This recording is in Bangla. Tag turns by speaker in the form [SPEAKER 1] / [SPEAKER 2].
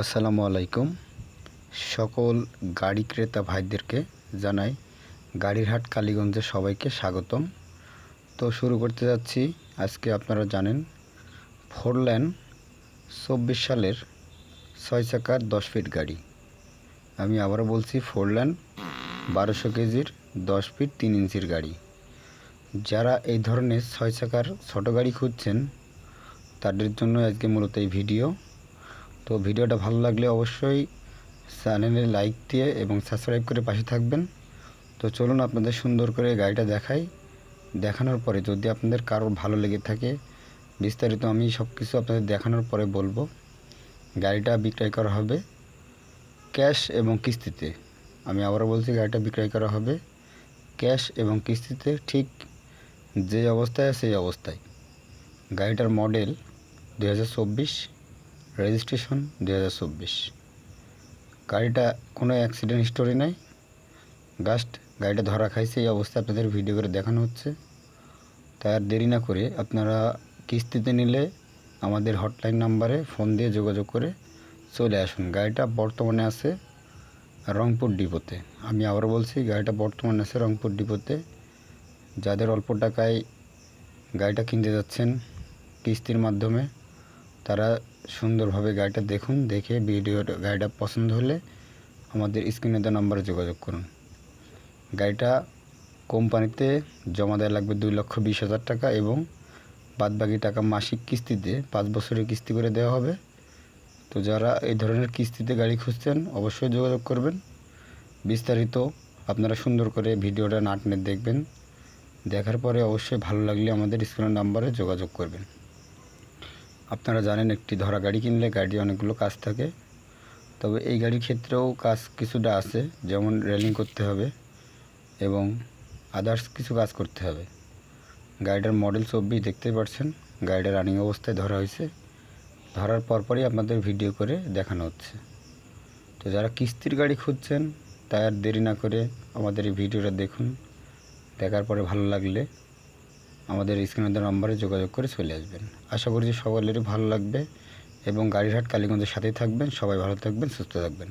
[SPEAKER 1] আসসালামু আলাইকুম। সকল গাড়ি ক্রেতা ভাইদেরকে জানাই গাড়ির হাট কালীগঞ্জে সবাইকে স্বাগতম। তো শুরু করতে যাচ্ছি। আজকে আপনারা জানেন, ফোর ল্যান চব্বিশ সালের ছয় চাকার দশ ফিট গাড়ি। আমি আবারও বলছি, ফোর ল্যান বারোশো কেজির দশ ফিট তিন ইঞ্চির গাড়ি। যারা এই ধরনের ছয় চাকার ছোটো গাড়ি খুঁজছেন, তাদের জন্য আজকে মূলত এই ভিডিও। তো ভিডিওটা ভালো লাগলে অবশ্যই চ্যানেলে লাইক দিয়ে এবং সাবস্ক্রাইব করে পাশে থাকবেন। তো চলুন আপনাদের সুন্দর করে গাড়িটা দেখাই। দেখানোর পরে যদি আপনাদের কারোর ভালো লেগে থাকে, বিস্তারিত আমি সব কিছু আপনাদের দেখানোর পরে বলব। গাড়িটা বিক্রয় করা হবে ক্যাশ এবং কিস্তিতে। আমি আবারও বলছি, গাড়িটা বিক্রয় করা হবে ক্যাশ এবং কিস্তিতে, ঠিক যে অবস্থায়, সেই অবস্থায়। গাড়িটার মডেল দু হাজার চব্বিশ রেজিস্ট্রেশন দু হাজার চব্বিশ। গাড়িটা কোনো অ্যাক্সিডেন্ট হিস্টোরি নাই। জাস্ট গাড়িটা ধরা খাইছে, এই অবস্থা আপনাদের ভিডিও করে দেখানো হচ্ছে। তাই আর দেরি না করে আপনারা কিস্তিতে নিলে আমাদের হটলাইন নাম্বারে ফোন দিয়ে যোগাযোগ করে চলে আসুন। গাড়িটা বর্তমানে আছে রংপুর ডিপোতে। আমি আবার বলছি, গাড়িটা বর্তমানে আছে রংপুর ডিপোতে। যাদের অল্প টাকায় গাড়িটা কিনতে যাচ্ছেন কিস্তির মাধ্যমে তারা সুন্দরভাবে গাড়িটা দেখুন, দেখে ভিডিওটা গাড়িটা পছন্দ হলে আমাদের স্ক্রিনে দেওয়া নাম্বারে যোগাযোগ করুন। গাড়িটা কোম্পানিতে জমা দেওয়া লাগবে দুই লক্ষ বিশ হাজার টাকা এবং বাদবাকি টাকা মাসিক কিস্তিতে, পাঁচ বছরের কিস্তি করে দেওয়া হবে। তো যারা এই ধরনের কিস্তিতে গাড়ি খুঁজছেন, অবশ্যই যোগাযোগ করবেন। বিস্তারিত আপনারা সুন্দর করে ভিডিওটা নাটনে দেখবেন। দেখার পরে অবশ্যই ভালো লাগলে আমাদের স্ক্রিনের নাম্বারে যোগাযোগ করবেন। আপনারা জানেন একটি ধরা গাড়ি কিনলে গাড়ি অনেকগুলো কাজ থাকে। তবে এই গাড়ির ক্ষেত্রেও কাজ কিছুটা আছে, যেমন রেলিং করতে হবে এবং আদার্স কিছু কাজ করতে হবে। গাড়িটার মডেল চব্বিশ দেখতে পাচ্ছেন গাড়িটা রানিং অবস্থায় ধরা হয়েছে। ধরার পরপরই আপনাদের ভিডিও করে দেখানো হচ্ছে। তো যারা কিস্তির গাড়ি খুঁজছেন, তাই আর দেরি না করে আমাদের এই ভিডিওটা দেখুন। দেখার পরে ভালো লাগলে আমাদের স্ক্রিনের নম্বরে যোগাযোগ করে চলে আসবেন। আশা করি সকলেরই ভালো লাগবে এবং গাড়িরহাট কালীগঞ্জের সাথেই থাকবেন। সবাই ভালো থাকবেন, সুস্থ থাকবেন।